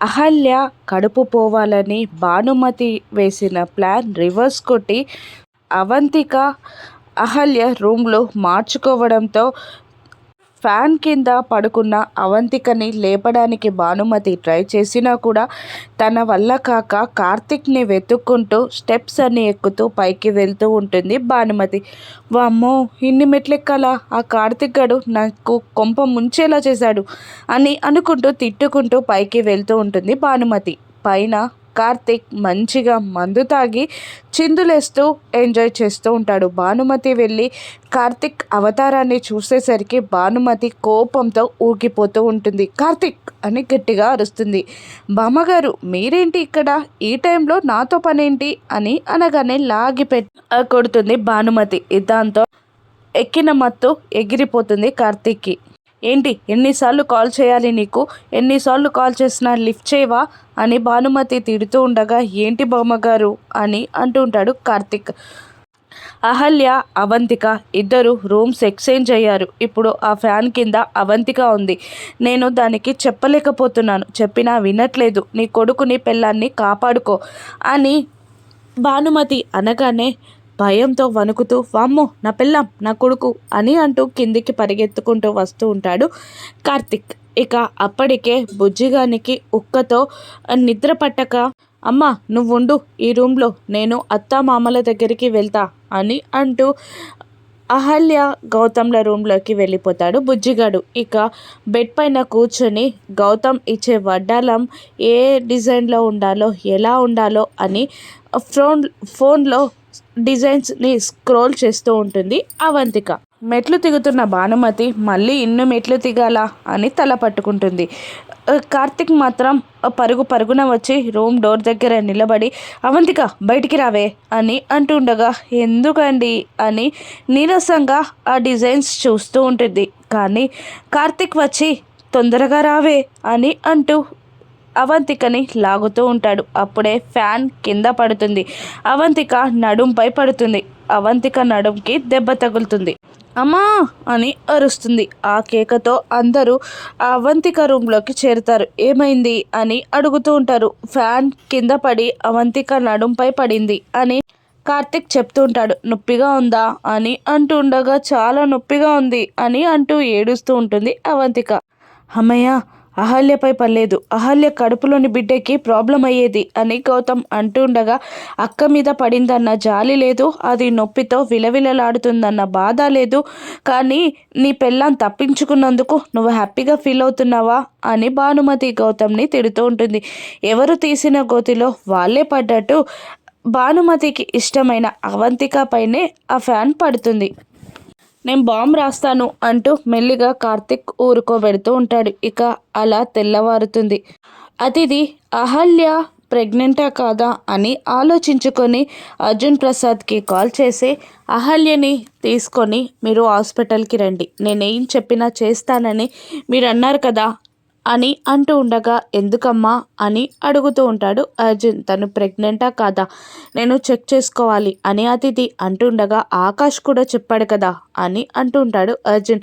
అహల్య కడుపు పోవాలని భానుమతి వేసిన ప్లాన్ రివర్స్ కొట్టి అవంతిక అహల్య రూమ్లో మార్చుకోవడంతో ఫ్యాన్ కింద పడుకున్న అవంతికని లేపడానికి భానుమతి ట్రై చేసినా కూడా తన వల్ల కాక కార్తిక్ని వెతుక్కుంటూ స్టెప్స్ అన్ని ఎక్కుతూ పైకి వెళ్తూ ఉంటుంది భానుమతి. వామ్మో ఇన్ని మెట్లెక్కాల? ఆ కార్తిక్ గడు నాకు కొంప ముంచేలా చేశాడు అని అనుకుంటూ తిట్టుకుంటూ పైకి వెళ్తూ ఉంటుంది భానుమతి. పైన కార్తిక్ మంచిగా మందు తాగి చిందులేస్తూ ఎంజాయ్ చేస్తూ ఉంటాడు. భానుమతి వెళ్ళి కార్తిక్ అవతారాన్ని చూసేసరికి భానుమతి కోపంతో ఊగిపోతూ ఉంటుంది. కార్తిక్ అని గట్టిగా అరుస్తుంది. బామ్మగారు మీరేంటి ఇక్కడ? ఈ టైంలో నాతో పనేంటి? అని అనగానే లాగి కొడుతుంది భానుమతి. దాంతో ఎక్కిన మత్తు ఎగిరిపోతుంది కార్తిక్కి. ఏంటి? ఎన్నిసార్లు కాల్ చేయాలి నీకు? ఎన్నిసార్లు కాల్ చేసినా లిఫ్ట్ చేయవా? అని భానుమతి తిడుతూ ఉండగా ఏంటి బొమ్మగారు అని అంటుంటాడు కార్తిక్. అహల్య అవంతిక ఇద్దరు రూమ్స్ ఎక్స్చేంజ్ అయ్యారు. ఇప్పుడు ఆ ఫ్యాన్ కింద అవంతిక ఉంది. నేను దానికి చెప్పలేకపోతున్నాను. చెప్పినా వినట్లేదు. నీ కొడుకుని పెళ్ళాన్ని కాపాడుకో అని భానుమతి అనగానే భయంతో వణుకుతూ వామ్మో నా పిల్లం నా కొడుకు అని అంటూ కిందికి పరిగెత్తుకుంటూ వస్తూ ఉంటాడు కార్తిక్. ఇక అప్పటికే బుజ్జిగానికి ఉక్కతో నిద్ర పట్టక అమ్మ నువ్వుండు ఈ రూమ్లో నేను అత్త మామల దగ్గరికి వెళ్తా అని అంటూ అహల్య గౌతమ్ల రూమ్లోకి వెళ్ళిపోతాడు బుజ్జిగాడు. ఇక బెడ్ పైన కూర్చొని గౌతమ్ ఇచ్చే వడ్డాలం ఏ డిజైన్లో ఉండాలో ఎలా ఉండాలో అని ఫోన్ ఫోన్లో డిజైన్స్ని స్క్రోల్ చేస్తూ ఉంటుంది అవంతిక. మెట్లు దిగుతున్న భానుమతి మళ్ళీ ఇన్ను మెట్లు దిగాలా అని తల పట్టుకుంటుంది. కార్తిక్ మాత్రం పరుగు పరుగున వచ్చి రూమ్ డోర్ దగ్గర నిలబడి అవంతిక బయటికి రావే అని అంటుండగా ఎందుకండి? అని నీరసంగా ఆ డిజైన్స్ చూస్తూ ఉంటుంది. కానీ కార్తిక్ వచ్చి తొందరగా రావే అని అంటూ అవంతికని లాగుతూ ఉంటాడు. అప్పుడే ఫ్యాన్ కింద పడుతుంది. అవంతిక నడుంపై పడుతుంది. అవంతిక నడుంకి దెబ్బ తగులుతుంది. అమ్మా! అని అరుస్తుంది. ఆ కేకతో అందరూ ఆ అవంతిక రూమ్లోకి చేరుతారు. ఏమైంది? అని అడుగుతూ ఉంటారు. ఫ్యాన్ కింద పడి అవంతిక నడుంపై పడింది అని కార్తిక్ చెప్తూ ఉంటాడు. నొప్పిగా ఉందా? అని అంటూ ఉండగా చాలా నొప్పిగా ఉంది అని అంటూ ఏడుస్తూ ఉంటుంది అవంతిక. అమ్మయ్య! అహల్యపై పర్లేదు అహల్య కడుపులోని బిడ్డకి ప్రాబ్లం అయ్యేది అని గౌతమ్ అంటుండగా అక్క మీద పడిందన్న జాలి లేదు అది నొప్పితో విలవిలలాడుతుందన్న బాధ లేదు కానీ నీ పెళ్ళాం తప్పించుకున్నందుకు నువ్వు హ్యాపీగా ఫీల్ అవుతున్నావా అని భానుమతి గౌతమ్ని తిడుతూ ఉంటుంది. ఎవరు తీసిన గోతిలో వాళ్ళే పడ్డట్టు భానుమతికి ఇష్టమైన అవంతిక పైనే ఆ ఫ్యాన్ పడుతుంది. నేను బాంబు రాస్తాను అంటూ మెల్లిగా కార్తిక్ ఊరుకోబెడుతూ ఉంటాడు. ఇక అలా తెల్లవారుతుంది. అతిథి అహల్య ప్రెగ్నెంటా కాదా అని ఆలోచించుకొని అర్జున్ ప్రసాద్కి కాల్ చేసి అహల్యని తీసుకొని మీరు హాస్పిటల్కి రండి. నేనేం చెప్పినా చేస్తానని మీరు అన్నారు కదా అని అంటూ ఉండగా ఎందుకమ్మా? అని అడుగుతూ ఉంటాడు అర్జున్. తను ప్రెగ్నెంటా కాదా? నేను చెక్ చేసుకోవాలి అని అతిథి అంటుండగా ఆకాష్ కూడా చెప్పాడు కదా అని అంటూ ఉంటాడు అర్జున్.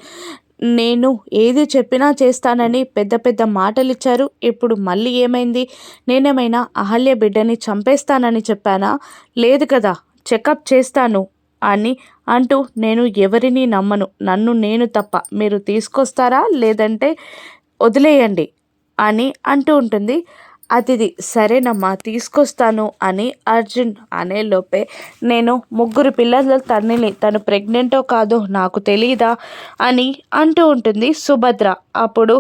నేను ఏది చెప్పినా చేస్తానని పెద్ద పెద్ద మాటలు ఇచ్చారు ఇప్పుడు మళ్ళీ ఏమైంది? నేనేమైనా అహల్య బిడ్డని చంపేస్తానని చెప్పానా? లేదు కదా చెకప్ చేస్తాను అని అంటూ నేను ఎవరిని నమ్మను. నన్ను నేను తప్ప. మీరు తీసుకొస్తారా? లేదంటే వదిలేయండి అని అంటూ ఉంటుంది. అతిథి సరేనమ్మా తీసుకొస్తాను అని అర్జున్ అనే లోపే నేను ముగ్గురు పిల్లల తన్నిని తను ప్రెగ్నెంటో కాదో నాకు తెలియదా అని అంటూ ఉంటుంది సుభద్ర. అప్పుడు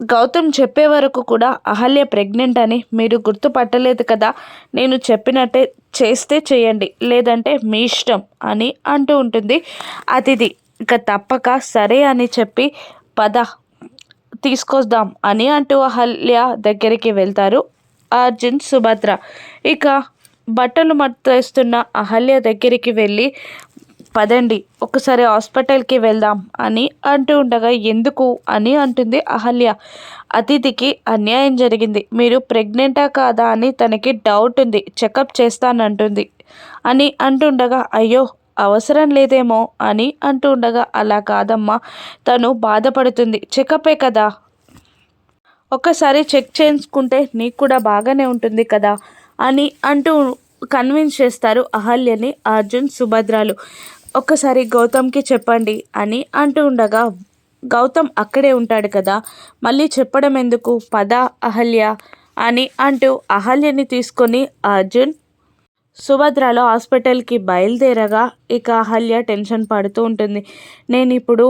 గౌతమ్ చెప్పే వరకు కూడా అహల్య ప్రెగ్నెంట్ అని మీరు గుర్తుపట్టలేదు కదా నేను చెప్పినట్టే చేస్తే చేయండి లేదంటే మీ ఇష్టం అని అంటూ ఉంటుంది. అతిథి ఇక తప్పక సరే అని చెప్పి పద తీసుకొద్దాం అని అంటూ అహల్య దగ్గరికి వెళ్తారు. అర్జున్ సుభద్ర ఇక బట్టలు మట్టేస్తున్న అహల్య దగ్గరికి వెళ్ళి పదండి ఒకసారి హాస్పిటల్కి వెళ్దాం అని అంటూ ఉండగా ఎందుకు? అని అంటుంది అహల్య. అతిథికి అన్యాయం జరిగింది. మీరు ప్రెగ్నెంటా కాదా అని తనకి డౌట్ ఉంది. చెకప్ చేస్తానంటుంది అని అంటుండగా అయ్యో అవసరం లేదేమో అని అంటూ ఉండగా అలా కాదమ్మా తను బాధపడుతుంది. చెకపే కదా. ఒక్కసారి చెక్ చేయించుకుంటే నీకు కూడా బాగానే ఉంటుంది కదా అని అంటూ కన్విన్స్ చేస్తారు అహల్యని అర్జున్ సుభద్రాలు. ఒక్కసారి గౌతమ్కి చెప్పండి అని అంటూ ఉండగా గౌతమ్ అక్కడే ఉంటాడు కదా మళ్ళీ చెప్పడం ఎందుకు? పద అహల్య అని అంటూ అహల్యని తీసుకొని అర్జున్ సుభద్రలో హాస్పిటల్కి బయలుదేరగా ఇక అహల్య టెన్షన్ పడుతూ ఉంటుంది. నేను ఇప్పుడు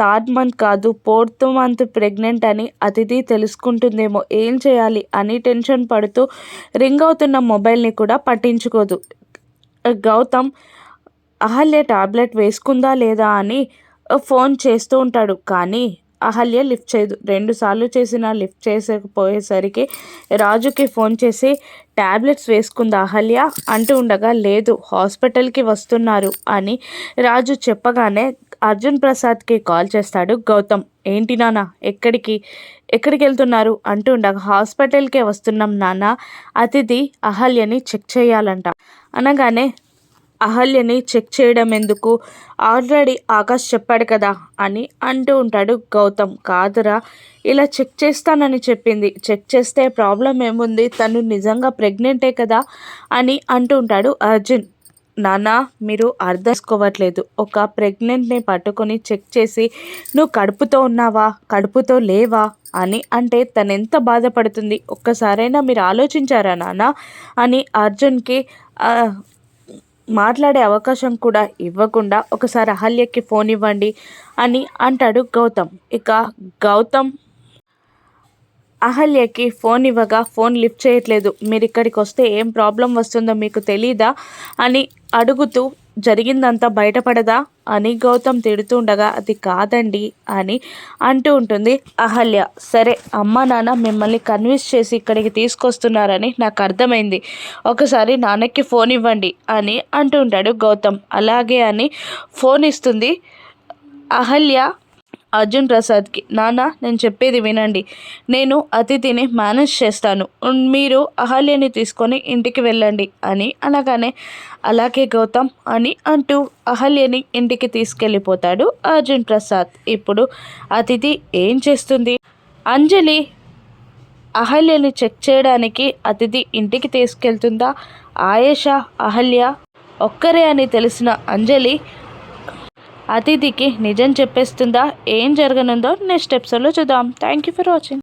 థర్డ్ మంత్ కాదు ఫోర్త్ మంత్ ప్రెగ్నెంట్ అని అతిథి తెలుసుకుంటుందేమో ఏం చేయాలి అని టెన్షన్ పడుతూ రింగ్ అవుతున్న మొబైల్ని కూడా పట్టించుకోదు. గౌతమ్ అహల్య టాబ్లెట్ వేసుకుందా లేదా అని ఫోన్ చేస్తూ ఉంటాడు. కానీ అహల్య లిఫ్ట్ చేయదు. రెండు సార్లు చేసిన లిఫ్ట్ చేసకపోయేసరికి రాజుకి ఫోన్ చేసి ట్యాబ్లెట్స్ వేసుకుందా అహల్య? అంటూ ఉండగా లేదు హాస్పిటల్కి వస్తున్నారు అని రాజు చెప్పగానే అర్జున్ ప్రసాద్కి కాల్ చేస్తాడు గౌతమ్. ఏంటి నాన్న ఎక్కడికి ఎక్కడికి వెళ్తున్నారు? అంటూ ఉండగా హాస్పిటల్కే వస్తున్నాం నాన్న అతిథి అహల్యని చెక్ చేయాలంట. అనగానే అహల్యని చెక్ చేయడం ఎందుకు ఆల్రెడీ ఆకాష్ చెప్పాడు కదా అని అంటూ ఉంటాడు గౌతమ్. కాదురా ఇలా చెక్ చేస్తానని చెప్పింది. చెక్ చేస్తే ప్రాబ్లం ఏముంది? తను నిజంగా ప్రెగ్నెంటే కదా అని అంటూ ఉంటాడు అర్జున్. నానా మీరు అర్థం ఒక ప్రెగ్నెంట్ని పట్టుకొని చెక్ చేసి నువ్వు కడుపుతో ఉన్నావా? కడుపుతో లేవా? అని అంటే తను ఎంత బాధపడుతుంది? ఒక్కసారైనా మీరు ఆలోచించారా నాన్న? అని అర్జున్కి మాట్లాడే అవకాశం కూడా ఇవ్వకుండా ఒకసారి అహల్యకి ఫోన్ ఇవ్వండి అని అంటాడు గౌతమ్. ఇక గౌతమ్ అహల్యకి ఫోన్ ఇవ్వగా ఫోన్ లిఫ్ట్ చేయట్లేదు. మీరు ఇక్కడికి వస్తే ఏం ప్రాబ్లం వస్తుందో మీకు తెలీదా అని అడుగుతూ జరిగిందంతా బయటపడదా అని గౌతమ్ తిడుతూ ఉండగా అది కాదండి అని అంటూ ఉంటుంది. అహల్య సరే అమ్మ నాన్న మిమ్మల్ని కన్విన్స్ చేసి ఇక్కడికి తీసుకొస్తున్నారని నాకు అర్థమైంది. ఒకసారి నాన్నకి ఫోన్ ఇవ్వండి అని అంటూ ఉంటాడు గౌతమ్. అలాగే అని ఫోన్ ఇస్తుంది. అహల్య అర్జున్ ప్రసాద్కి నాన్న నేను చెప్పేది వినండి. నేను అతిథిని మేనేజ్ చేస్తాను. మీరు అహల్యని తీసుకొని ఇంటికి వెళ్ళండి అని అనగానే అలాగే గౌతమ్ అని అంటూ అహల్యని ఇంటికి తీసుకెళ్ళిపోతాడు అర్జున్ ప్రసాద్. ఇప్పుడు అతిథి ఏం చేస్తుంది? అంజలి అహల్యని చెక్ చేయడానికి అతిథి ఇంటికి తీసుకెళ్తుందా? ఆయేష అహల్య? ఒక్కరే అని తెలిసిన అంజలి అతిథికి నిజం చెప్పేస్తుందా ఏం జరగనుందో నెక్స్ట్ ఎపిసోడ్లో చూద్దాం. Thank you for watching